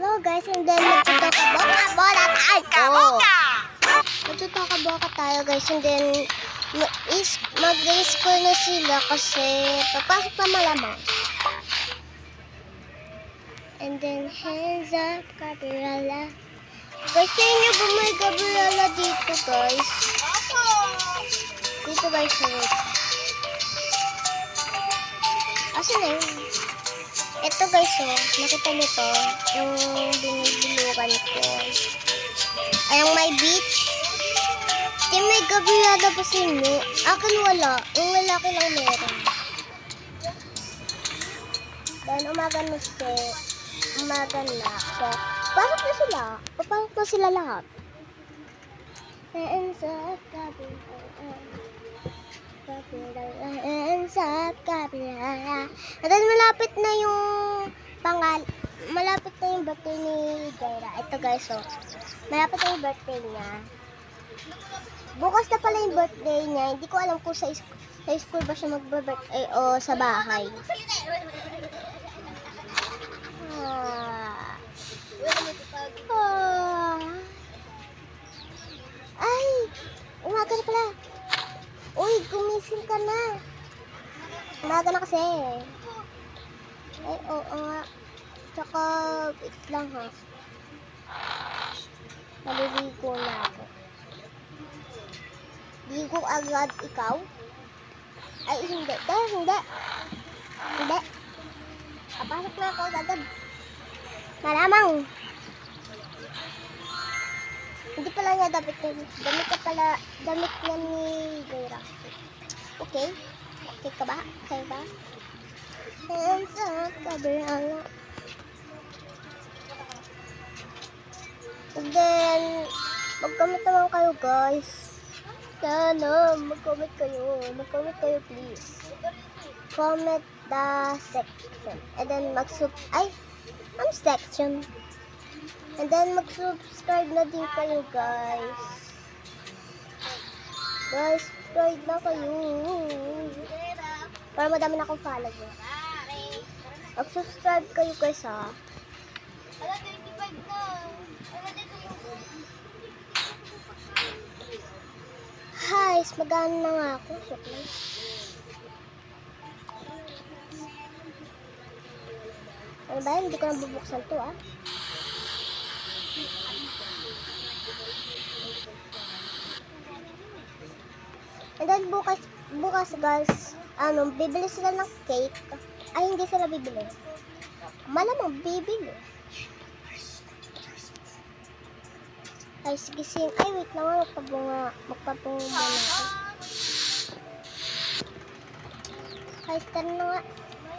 Hello guys, and then magtutoka bola tayo. Magtutoka tayo guys, and then mag-school na sila kasi papasok na malamang. And then hands up, Gabriela. Guys, sa inyo ba may Gabriela dito guys? Dito guys, wait. Asan na yun? Ito guys, oh, nakita niyo to, yung binibilukan ko. Ay, yung may beach. Di may Gabriela pa sa inyo. Akin wala. Yung lalaki lang meron. Then, umaga na siya. Umaga na. So, pasok na sila. Papasok na sila lahat. And sa Gabriela. Gabriela. And sa Gabriela. At malapit na yung pangal... Malapit na yung birthday ni Jaira. Ito guys, oh. Malapit na yung birthday niya. Bukas na pala yung birthday niya. Hindi ko alam kung sa, sa school ba siya magbe-birthday o sa bahay. Ah. Ah. Ay! Umaga na pala. Uy, gumising ka na. Umaga na kasi. Ay, oo nga. Tsaka, wait lang ha. Maliligo na ako. Ligo agad ikaw? Ay, hindi. Dahil hindi. Hindi. Papasok na ako agad. Malamang. Pala niya damit na Damit ka pala, damit na ni Gaira. Okay? Okay ka ba? Okay ba? Hands up, Gabriela. And then, mag-comment naman kayo guys. Sana, mag-comment kayo. Mag-comment kayo please. Comment the section. And then mag-sub... Ay! Ang section. And then mag-subscribe na din kayo guys. Guys, subscribe na kayo. Para madami na akong follower. Mag-subscribe kayo guys ha. Guys, magano na nga ako. Lang. Ano ba yun? Hindi ko na bubuksan to ah. And then bukas, bukas guys, ano, bibili sila ng cake. Ay, hindi sila bibili. Malamang bibili. Ay, sige, sige. Ay, wait lang. Magpabunga. Magpabunga muna ako. Guys, tara na nga.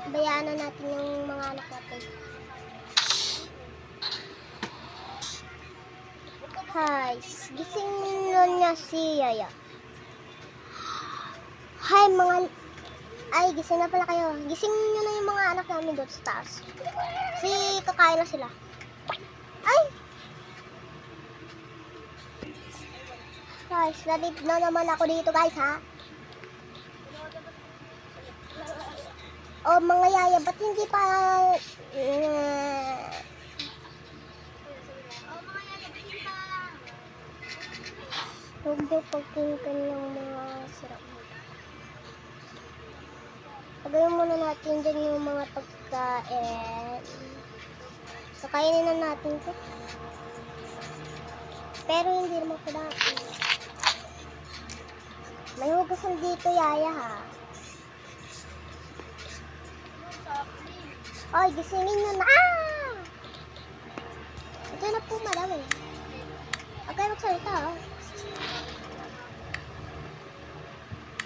Bayaan na natin yung mga anak natin. Guys, gising nun niya si Yaya. Hi, mga... Ay, gising na pala kayo. Gising nyo na yung mga anak namin doon sa taas. Si kakain na sila. Ay! Guys, nalit na naman ako dito guys ha. O mga yaya, ba't hindi pa... Uh, Huwag daw pagkinggan ng mga sirap. Pagayin muna natin dyan yung mga pagkain. So, kainin na natin to. Pero hindi naman kailangan. May hugasan dito, yaya ha. Ay, gisingin nyo na. Ah! Ito na po, madam eh. Huwag magsalita.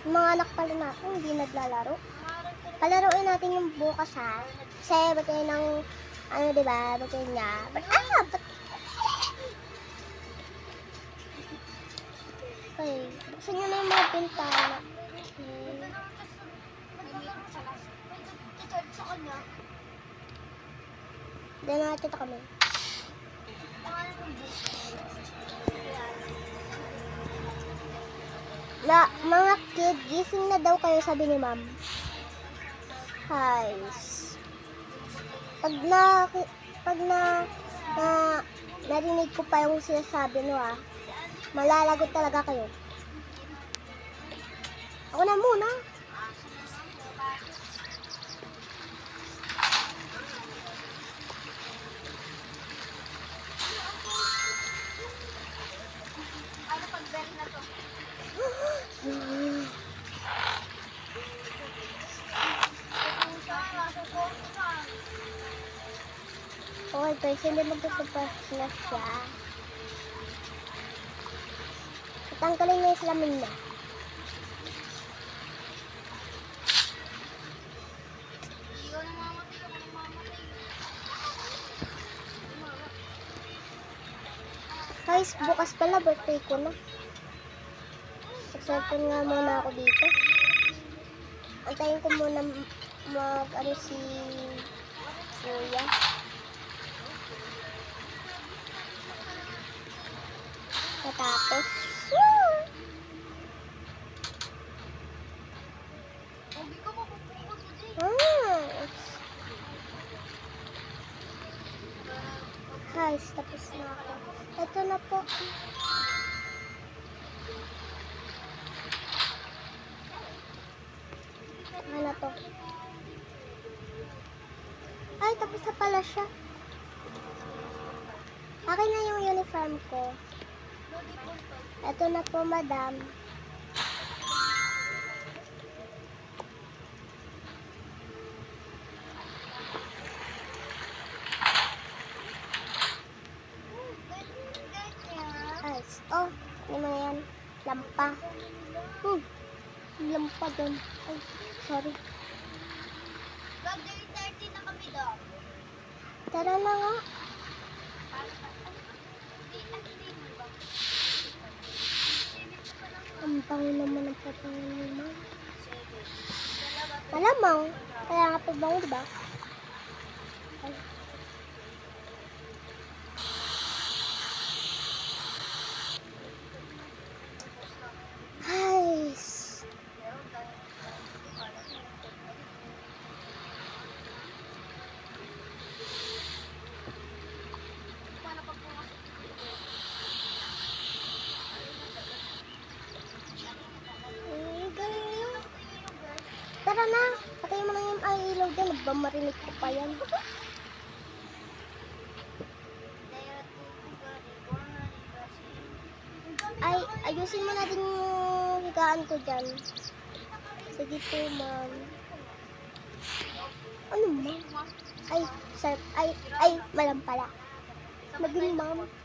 Yung mga anak pala natin, hindi naglalaro. Palaruin natin yung bukas ha. Kasi batay ng, ano diba, batay niya. But, ah, but, Okay, buksan nyo na yung mga bintana. Okay. Diyan nakita kami. Na, mga kid, gising na daw kayo, sabi ni ma'am. Guys. Pag na, pag na, na narinig ko pa yung sinasabi no ah. Malalagot talaga kayo. Ako na muna. Ano pag bell na to? Guys, hindi magtutupos na siya. Tanggalin niya yung salamin niya. Guys, bukas pala birthday ko na. Mag-cellphone nga muna ako dito. Antayin ko muna mag ano si Kuya. Matapos. Ah! Guys, tapos na ako. Ito na po. Ano to? Ay, tapos na pala siya. Akin na yung uniform ko. Ito na po, madam. Guys, oh, ano mo yan? Lampa. Hmm, lampa doon. Ay, sorry. Gagawin 30 na kami doon. Tara na nga. Hindi, ah, hindi mo ba? Ang bango naman ang. Sige. Dalawa. Malamang. Kaya nga pa bango, diba? Ay. Guys. Paano pag pumasok? Ang galing niyo. Tara na. Patayin mo na yung ay ilaw dyan. Nagmamarinig ko pa yan. Ay, ayusin mo na din yung higaan ko dyan. Sige po, ma'am. Ano, ma'am? Ay, sir. Ay, ay, malam pala. Maging ma'am.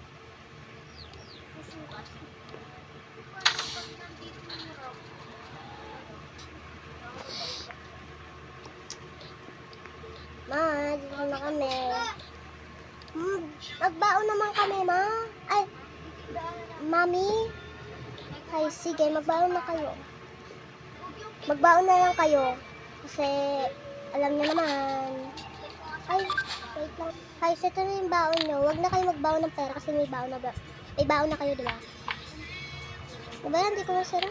Ma, dito na kami. Magbaon naman kami, ma. Ay, mami. Ay, sige, magbaon na kayo. Magbaon na lang kayo. Kasi, alam niyo naman. Ay, wait lang. Ay, ito na yung baon nyo. Huwag na kayo magbaon ng pera kasi may baon na ba? May baon na kayo, di ba? Diba yan? Hindi ko masira.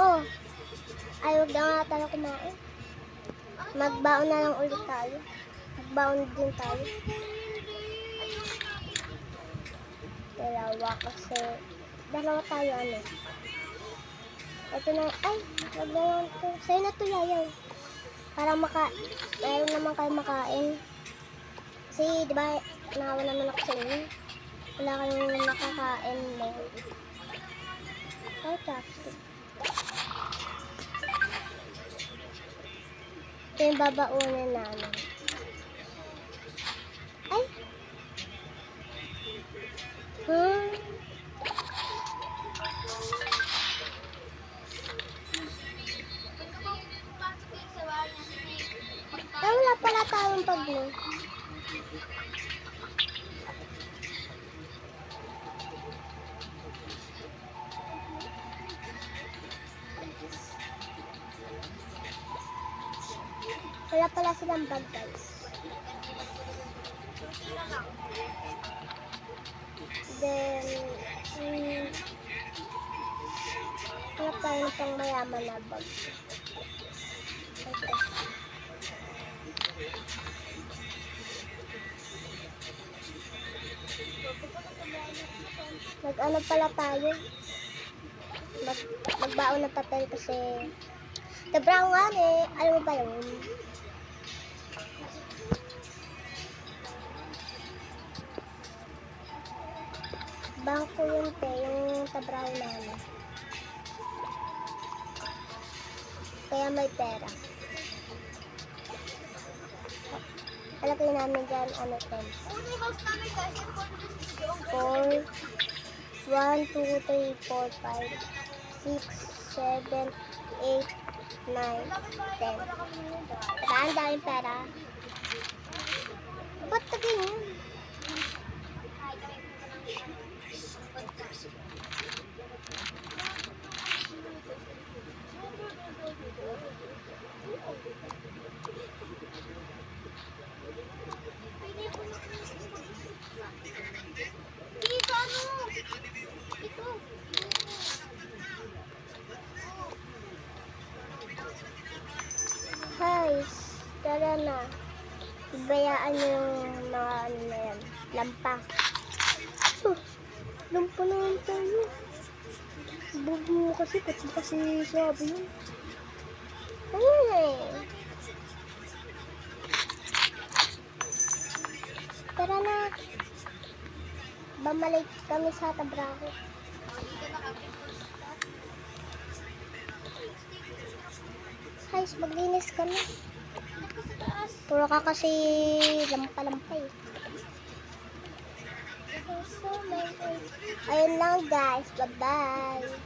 Oh. Ay, huwag na nga tayo kumain. Magbaon na lang ulit tayo. Magbaon din tayo. Dalawa kasi. Dalawa tayo ano. Ito na. Ay, wag na lang ito. Sa'yo na to, yayaw. Para maka... Meron naman kayo makain. Kasi, di ba, nahawa naman ako sa inyo. Wala kayong nakakain mo. Ay, chopstick. Ito yung babaunin namin. Wala pala silang bag, guys. Then, um, wala tayo ng pang mayaman na bag. Okay. Mag-ano pala tayo? Mag magbaon ng papel kasi The brown one eh. Alam mo ba yun? Bangko yun pe, yung tabraw namin. Kaya may pera. Alagay namin dyan, ano, 10. Una yung house namin guys. Yung photo ng video. 4, 1, 2, 3, 4, 5, 6, 7, 8, 9, 10. Wala kami ngayon. Diba? Ang daming pera. Ba't na ganyan? Ay, kami po ng podcast. Dito, ano? Ito. Guys, tara na. Bayaan niyo yung mga ano na yan. Lampa. Oh, lampa na yan tayo. Bug mo kasi, mo kasi sabi yun? Ayun eh. Tara na. Bamalik kami sa kami. Guys, maglinis kami. Puro ka kasi lampa-lampa eh. Ayun lang guys. Bye-bye.